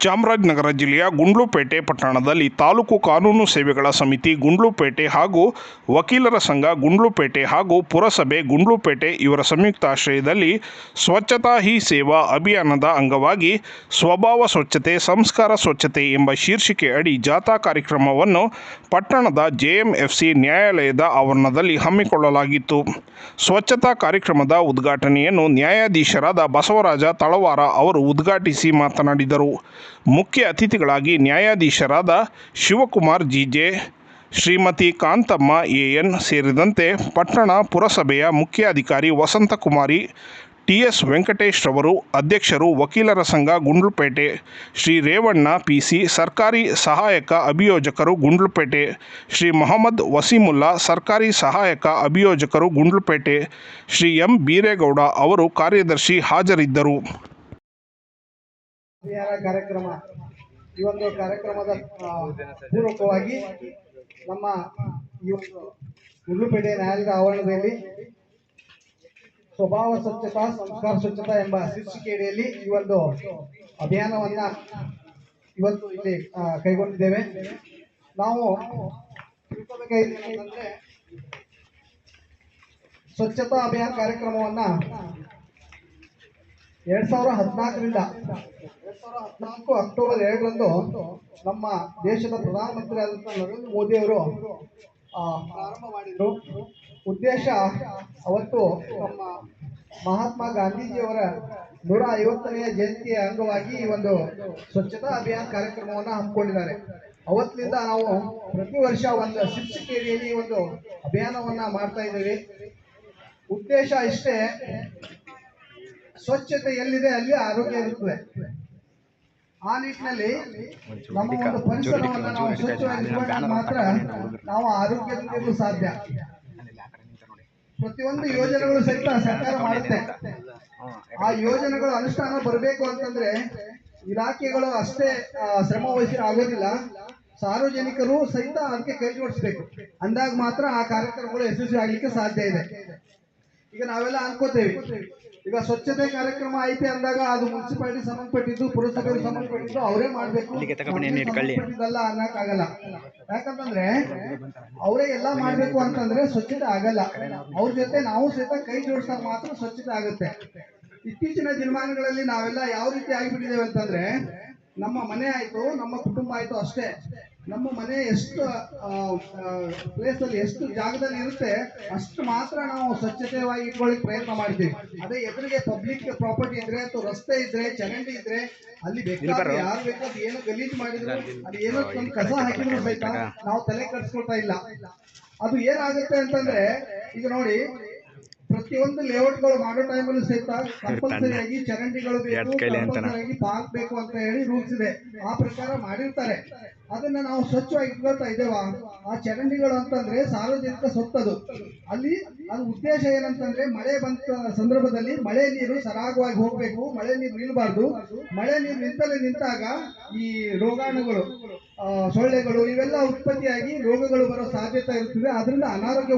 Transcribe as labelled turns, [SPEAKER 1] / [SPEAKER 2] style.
[SPEAKER 1] ಚಾಮರಾಜನಗರ ಜಿಲ್ಲೆಯ ಗುಂಡ್ಲುಪೇಟೆ ಪಟ್ಟಣದಲ್ಲಿ ತಾಲೂಕು ಕಾನೂನು ಸೇವೆಗಳ ಸಮಿತಿ ಗುಂಡ್ಲುಪೇಟೆ ಹಾಗೂ ವಕೀಲರ ಸಂಘ ಗುಂಡ್ಲುಪೇಟೆ ಹಾಗೂ ಪುರಸಭೆ ಗುಂಡ್ಲುಪೇಟೆ ಇವರ ಸಂಯುಕ್ತಾಶ್ರಯದಲ್ಲಿ ಸ್ವಚ್ಛತಾ ಹಿ ಸೇವಾ ಅಭಿಯಾನದ ಅಂಗವಾಗಿ ಸ್ವಭಾವ ಸ್ವಚ್ಛತೆ, ಸಂಸ್ಕಾರ ಸ್ವಚ್ಛತೆ ಎಂಬ ಶೀರ್ಷಿಕೆ ಅಡಿ ಜಾಥಾ ಕಾರ್ಯಕ್ರಮವನ್ನು ಪಟ್ಟಣದ ಜೆಎಂಎಫ್ಸಿ ನ್ಯಾಯಾಲಯದ ಆವರಣದಲ್ಲಿ ಹಮ್ಮಿಕೊಳ್ಳಲಾಗಿತ್ತು. ಸ್ವಚ್ಛತಾ ಕಾರ್ಯಕ್ರಮದ ಉದ್ಘಾಟನೆಯನ್ನು ನ್ಯಾಯಾಧೀಶರಾದ ಬಸವರಾಜ ತಳವಾರ ಅವರು ಉದ್ಘಾಟಿಸಿ ಮಾತನಾಡಿದರು. ಮುಖ್ಯ ಅತಿಥಿಗಳಾಗಿ ನ್ಯಾಯಾಧೀಶರಾದ Shivakumar G J Shrimati Kanthamma A N ಸೇರಿದಂತೆ ಪಟ್ಟಣ ಪುರಸಭೆಯ ಮುಖ್ಯಾಧಿಕಾರಿ ವಸಂತಕುಮಾರಿ ಟಿ ಎಸ್ ವೆಂಕಟೇಶ್ ರವರು, ಅಧ್ಯಕ್ಷರು ವಕೀಲರ ಸಂಘ ಗುಂಡ್ಲುಪೇಟೆ, ಶ್ರೀ ರೇವಣ್ಣ ಪಿಸಿ ಸರ್ಕಾರಿ ಸಹಾಯಕ ಅಭಿಯೋಜಕರು ಗುಂಡ್ಲುಪೇಟೆ, ಶ್ರೀ ಮೊಹಮ್ಮದ್ ವಸೀಮುಲ್ಲಾ, ಸರ್ಕಾರಿ ಸಹಾಯಕ ಅಭಿಯೋಜಕರು ಗುಂಡ್ಲುಪೇಟೆ, ಶ್ರೀ ಎಂ. ಬೀರೇಗೌಡ ಅವರು ಕಾರ್ಯದರ್ಶಿ ಹಾಜರಿದ್ದರು.
[SPEAKER 2] ಅಭಿಯಾನ ಕಾರ್ಯಕ್ರಮ. ಈ ಒಂದು ಕಾರ್ಯಕ್ರಮದ ಪೂರ್ವಕವಾಗಿ ನಮ್ಮ ಈ ಒಂದು ಉಳ್ಳುಪೇಟೆ ನ್ಯಾಯಾಲಯದ ಆವರಣದಲ್ಲಿ ಸ್ವಭಾವ ಸ್ವಚ್ಛತಾ, ಸಂಸ್ಕಾರ ಸ್ವಚ್ಛತಾ ಎಂಬ ಶೀರ್ಷಿಕೆಯಡಿಯಲ್ಲಿ ಈ ಒಂದು ಅಭಿಯಾನವನ್ನ ಇವತ್ತು ಇಲ್ಲಿ ಕೈಗೊಂಡಿದ್ದೇವೆ. ನಾವು ತಿಳ್ಕೊಬೇಕಾಗಿದೆ ಏನಂತಂದ್ರೆ, ಸ್ವಚ್ಛತಾ ಅಭಿಯಾನ ಕಾರ್ಯಕ್ರಮವನ್ನ ಎರಡ್ ಸಾವಿರ ಹದಿನಾಲ್ಕರಿಂದ ಎರಡ್ ಸಾವಿರ ಹದಿನಾಲ್ಕು ಅಕ್ಟೋಬರ್ ಎರಡರಂದು ನಮ್ಮ ದೇಶದ ಪ್ರಧಾನಮಂತ್ರಿ ಆದಂತಹ ನರೇಂದ್ರ ಮೋದಿ ಅವರು ಆ, ಪ್ರಾರಂಭ ಮಾಡಿದ್ರು. ಉದ್ದೇಶ ಅವತ್ತು ನಮ್ಮ ಮಹಾತ್ಮ ಗಾಂಧೀಜಿಯವರ ನೂರ ಐವತ್ತನೆಯ ಜಯಂತಿಯ ಅಂಗವಾಗಿ ಈ ಒಂದು ಸ್ವಚ್ಛತಾ ಅಭಿಯಾನ ಕಾರ್ಯಕ್ರಮವನ್ನು ಹಮ್ಮಿಕೊಂಡಿದ್ದಾರೆ. ಅವತ್ತಿನಿಂದ ನಾವು ಪ್ರತಿ ವರ್ಷ ಒಂದು ಶಿಕ್ಷಕೇರಿಯಲ್ಲಿ ಈ ಒಂದು ಅಭಿಯಾನವನ್ನ ಮಾಡ್ತಾ ಇದ್ದೀವಿ. ಉದ್ದೇಶ ಇಷ್ಟೇ ಸ್ವಚ್ಛತೆ ಎಲ್ಲಿದೆ ಅಲ್ಲಿ ಆರೋಗ್ಯ ಇರುತ್ತದೆ. ಆ ನಿಟ್ಟಿನಲ್ಲಿ ನಮ್ಮ ಒಂದು ಪರಿಸರವನ್ನು ನಾವು ಸ್ವಚ್ಛವಾಗಿ ಇಟ್ಕೊಂಡಾಗ ಮಾತ್ರ ನಾವು ಆರೋಗ್ಯದಿಂದ ಇರಲು ಸಾಧ್ಯ ಪ್ರತಿಯೊಂದು ಯೋಜನೆಗಳು ಸಹಿತ ಸರ್ಕಾರ ಮಾಡುತ್ತೆ. ಆ ಯೋಜನೆಗಳು ಅನುಷ್ಠಾನ ಬರಬೇಕು ಅಂತಂದ್ರೆ ಇಲಾಖೆಗಳು ಅಷ್ಟೇ ಶ್ರಮ ವಹಿಸಿ ಆಗೋದಿಲ್ಲ. ಸಾರ್ವಜನಿಕರು ಸಹಿತ ಅದಕ್ಕೆ ಕೈ ಜೋಡಿಸ್ಬೇಕು. ಅಂದಾಗ ಮಾತ್ರ ಆ ಕಾರ್ಯಕ್ರಮಗಳು ಯಶಸ್ವಿ ಆಗ್ಲಿಕ್ಕೆ ಸಾಧ್ಯ ಇದೆ. ಈಗ ನಾವೆಲ್ಲ ಅನ್ಕೋತೇವೆ. ಈಗ ಸ್ವಚ್ಛತೆ ಕಾರ್ಯಕ್ರಮ ಐತೆ ಅಂದಾಗ ಅದು ಮುನ್ಸಿಪಾಲಿಟಿ ಸಂಬಂಧಪಟ್ಟಿದ್ದು ಪುರಸಭೆಗೆ ಸಂಬಂಧಪಟ್ಟಿದ್ದು ಅವರೇ ಮಾಡ್ಬೇಕು. ಅನ್ನಕ್ಕಾಗಲ್ಲ ಯಾಕಂತಂದ್ರೆ ಅವರೇ ಎಲ್ಲ ಮಾಡ್ಬೇಕು ಅಂತಂದ್ರೆ ಸ್ವಚ್ಛತೆ ಆಗಲ್ಲ. ಅವ್ರ ಜೊತೆ ನಾವು ಸಹಿತ ಕೈ ಜೋಡಿಸಿದಾಗ ಮಾತ್ರ ಸ್ವಚ್ಛತೆ ಆಗುತ್ತೆ. ಇತ್ತೀಚಿನ ದಿನಮಾನಗಳಲ್ಲಿ ನಾವೆಲ್ಲ ಯಾವ ರೀತಿ ಆಗಿಬಿಟ್ಟಿದ್ದೇವೆ ಅಂತಂದ್ರೆ ನಮ್ಮ ಮನೆ ಆಯ್ತು ನಮ್ಮ ಕುಟುಂಬ ಆಯ್ತು ಅಷ್ಟೇ. ನಮ್ಮ ಮನೆ ಎಷ್ಟು ಪ್ಲೇಸ್ ಅಲ್ಲಿ ಎಷ್ಟು ಜಾಗದಲ್ಲಿ ಇರುತ್ತೆ ಅಷ್ಟು ಮಾತ್ರ ನಾವು ಸ್ವಚ್ಛತೆವಾಗಿ ಇಟ್ಕೊಳ್ಳಿಕ್ ಪ್ರಯತ್ನ ಮಾಡ್ತೀವಿ. ಅದೇ ಎದುರಿಗೆ ಪಬ್ಲಿಕ್ ಪ್ರಾಪರ್ಟಿ ಇದ್ರೆ ಅಥವಾ ರಸ್ತೆ ಇದ್ರೆ ಚರಂಡಿ ಇದ್ರೆ ಅಲ್ಲಿ ಬೇಕಾದ್ರೆ ಯಾರು ಬೇಕಾದ್ರೆ ಏನು ಗಲೀಜ್ ಮಾಡಿದ್ರು ಅದು ಏನೋ ಒಂದು ಕಸ ಹಾಕಿದ್ರು ಸಹಿತ ನಾವು ತಲೆ ಕಟ್ಸ್ಕೊಳ್ತಾ ಇಲ್ಲ. ಅದು ಏನಾಗುತ್ತೆ ಅಂತಂದ್ರೆ ಈಗ ನೋಡಿ ಪ್ರತಿಯೊಂದು ಲೇಔಟ್ಗಳು ಮಾಡೋ ಟೈಮಲ್ಲಿ ಸಹಿತ ಕಂಪಲ್ಸರಿ ಆಗಿ ಚರಂಡಿಗಳು ಬೇಕು ಪಾರ್ಕ್ ಬೇಕು ಅಂತ ಹೇಳಿ ರೂಲ್ಸ್ ಇದೆ. ಆ ಪ್ರಕಾರ ಮಾಡಿರ್ತಾರೆ. ಅದನ್ನ ನಾವು ಸ್ವಚ್ಛವಾಗಿ ಇಟ್ಕೊಳ್ತಾ ಇದ್ದೇವಾ? ಆ ಚರಂಡಿಗಳು ಅಂತಂದ್ರೆ ಸಾರ್ವಜನಿಕ ಸೊತ್ತದು ಅಲ್ಲಿ ಅದ್ ಉದ್ದೇಶ ಏನಂತಂದ್ರೆ ಮಳೆ ಬಂದ ಸಂದರ್ಭದಲ್ಲಿ ಮಳೆ ನೀರು ಸರಾಗವಾಗಿ ಹೋಗ್ಬೇಕು ಮಳೆ ನೀರು ನಿಲ್ಬಾರ್ದು. ಮಳೆ ನೀರು ನಿಂತಲ್ಲಿ ನಿಂತಾಗ ಈ ರೋಗಾಣುಗಳು ಸೊಳ್ಳೆಗಳು ಇವೆಲ್ಲ ಉತ್ಪತ್ತಿಯಾಗಿ ರೋಗಗಳು ಬರೋ ಸಾಧ್ಯತೆ ಇರುತ್ತದೆ ಅದರಿಂದ ಅನಾರೋಗ್ಯ